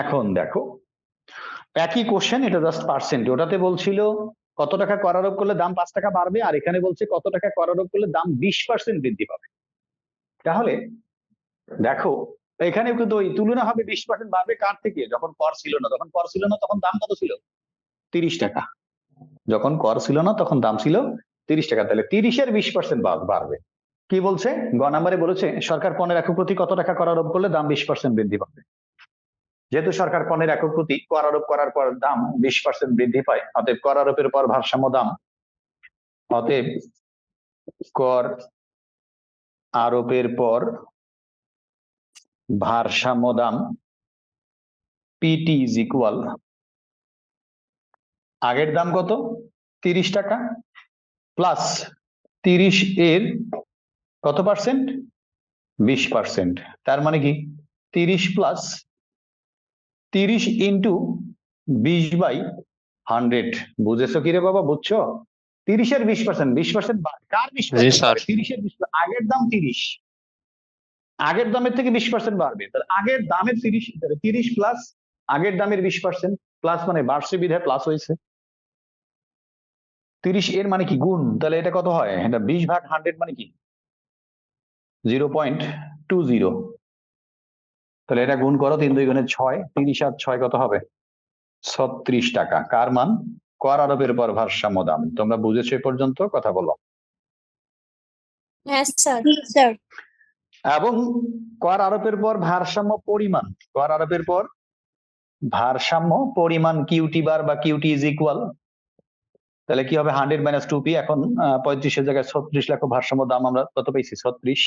এখন দেখো, একই কোশ্চেন এটা জাস্ট পার্সেন্ট ওটাতে বলছিল কত টাকা কর আরোপ করলে দাম পাঁচ টাকা বাড়বে, আর এখানে বলছে কত টাকা কর আরোপ করলে দাম বিশ পার্সেন্ট বৃদ্ধি পাবে। তাহলে দেখো এখানে কিন্তু ওই তুলনা হবে বিশ পার্সেন্ট বাড়বে কার থেকে? যখন কর ছিল না, যখন কর ছিল না, তখন দাম কত ছিল? তিরিশ টাকা। যখন কর ছিল না, তখন দাম ছিল তিরিশ টাকা। তাহলে তিরিশের বিশ পার্সেন্ট বাড়বে। কি বলছে? গ নাম্বারে বলেছে, সরকার পণ্যের একক প্রতি কত টাকা কর আরোপ করলে দাম বিশ পার্সেন্ট বৃদ্ধি পাবে। যেহেতু সরকার পণ্যের একক প্রতি কর আরোপ করার পর দাম বিশ পার্সেন্ট বৃদ্ধি পায়, অতএব কর আরোপের পর ভারসাম্য দাম। অতএব কর আরোপের পর ভারসাম্য দাম পিটি ইজ ইকুয়াল আগের দাম কত? তিরিশ টাকা। প্লাস তিরিশ এর কত পার্সেন্ট বিশ পার্সেন্ট তার মানে কি? তিরিশ প্লাস তিরিশ ইন্টু বিশ বাই হান্ড্রেড বুঝেছ কি রে বাবা বুঝছ? তিরিশের বিশ পার্সেন্ট বিশ পার্সেন্ট কার বিশ জি, স্যার। তিরিশের বিশ আগের দাম তিরিশ। আগের দামের থেকে বিশ পার্সেন্ট বাড়বে। তাহলে আগের দামের তিরিশ তিরিশ প্লাস আগের দামের বিশ পার্সেন্ট প্লাস মানে বার্ষিক বিধায় প্লাস হয়েছে। তিরিশ এর মানে কি? গুণ। তাহলে এটা কত হয়? এটা বিশ ভাগ হান্ড্রেড মানে কি? জিরো পয়েন্ট টু জিরো তাহলে এটা গুণ করো তিন দুই গুণে ছয় তিরিশ আর ছয় কত হবে? ছত্রিশ টাকা। কার মান? কর আরোপের পর ভারসাম্য দাম তোমরা বুঝেছ এ পর্যন্ত? কথা বলো। হ্যাঁ স্যার স্যার এবং কর আরোপের পর ভারসাম্য পরিমাণ। কর আরোপের পর ভারসাম্য পরিমাণ কিউটি বার বা কিউটি ইজ ইকুয়াল তাহলে কি হবে? হান্ড্রেড মাইনাস টু পি এখন পঁয়ত্রিশের জায়গায় ছত্রিশ লাখ ভারসাম্য দাম আমরা কত পেয়েছি? ছত্রিশ।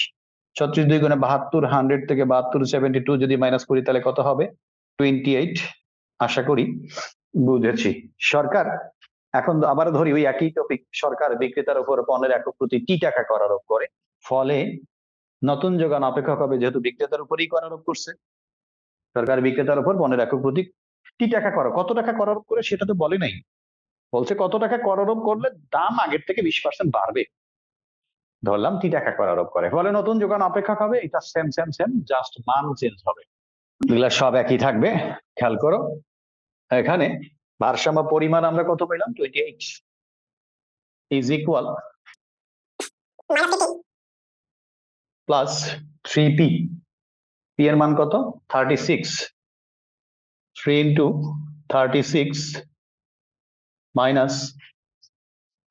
ছত্রিশ দুই গুণে বাহাত্তর হান্ড্রেড থেকে বাহাত্তর সেভেন্টি টু যদি মাইনাস করি তাহলে কত হবে? টোয়েন্টি এইট আশা করি বুঝেছি। সরকার, এখন আবার ধরি ওই একই টপিক সরকার বিক্রেতার উপর পণ্যের একক প্রতি টি টাকা কর আরোপ করে? ফলে নতুন যোগান অপেক্ষা হবে যেহেতু বিক্রেতার উপরেই কর আরোপ করছে। সরকার বিক্রেতার উপর পণ্যের একক প্রতি টি টাকা কর কত টাকা কর আরোপ করে সেটা তো বলে নাই। বলছে কত টাকা কর আরোপ করলে দাম আগের থেকে বিশ পার্সেন্ট বাড়বে। ধরলাম টি টাকা কর আরোপ করে। ফলে নতুন যোগান অপেক্ষা হবে এটা সেম সেম সেম জাস্ট মান চেঞ্জ হবে। এগুলা সব একই থাকবে খেয়াল করো। এখানে ভারসাম্য পরিমাণ আমরা কত পেলাম? Twenty eight is equal plus three P P এর মান কত? Thirty six three into thirty six minus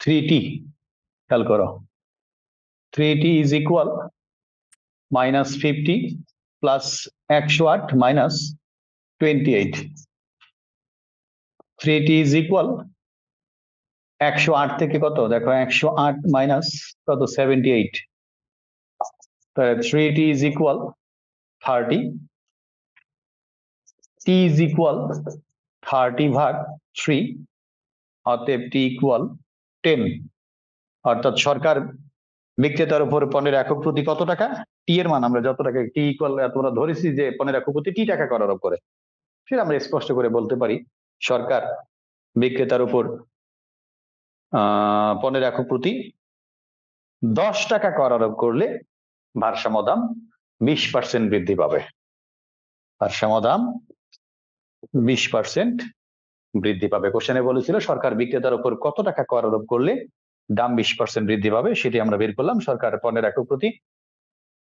three T খেয়াল করো। Three T is equal minus fifty plus একশো আট minus twenty eight three T is equal একশো আট থেকে কত? দেখো একশো আট মাইনাস কত? Seventy eight three T is equal thirty T is equal thirty ভাগ থ্রি অতএব টি ইকুয়াল টেন অর্থাৎ সরকার বিক্রেতার উপর পণ্যের একক প্রতি কত টাকা? টি এর মান আমরা যত টাকা টি ইকুয়াল তোমরা ধরেছি যে পণ্যের একক প্রতি টি টাকা করার করে সেটা আমরা স্পষ্ট করে বলতে পারি, সরকার বিক্রেতার উপর পণ্যের একক প্রতি দশ টাকা কর আরোপ করলে ভারসাম্য দাম বিশ পার্সেন্ট বৃদ্ধি পাবে। ভারসাম্য দাম বিশ পার্সেন্ট বৃদ্ধি পাবে। কোশ্চেনে বলেছিল, সরকার বিক্রেতার উপর কত টাকা কর আরোপ করলে দাম বিশ পার্সেন্ট বৃদ্ধি পাবে, সেটি আমরা বের করলাম সরকার পণ্যের একক প্রতি,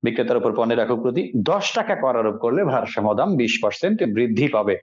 বিক্রেতার উপর পণ্যের একক প্রতি। দশ টাকা কর আরোপ করলে ভারসাম্য দাম বিশ পার্সেন্ট বৃদ্ধি পাবে।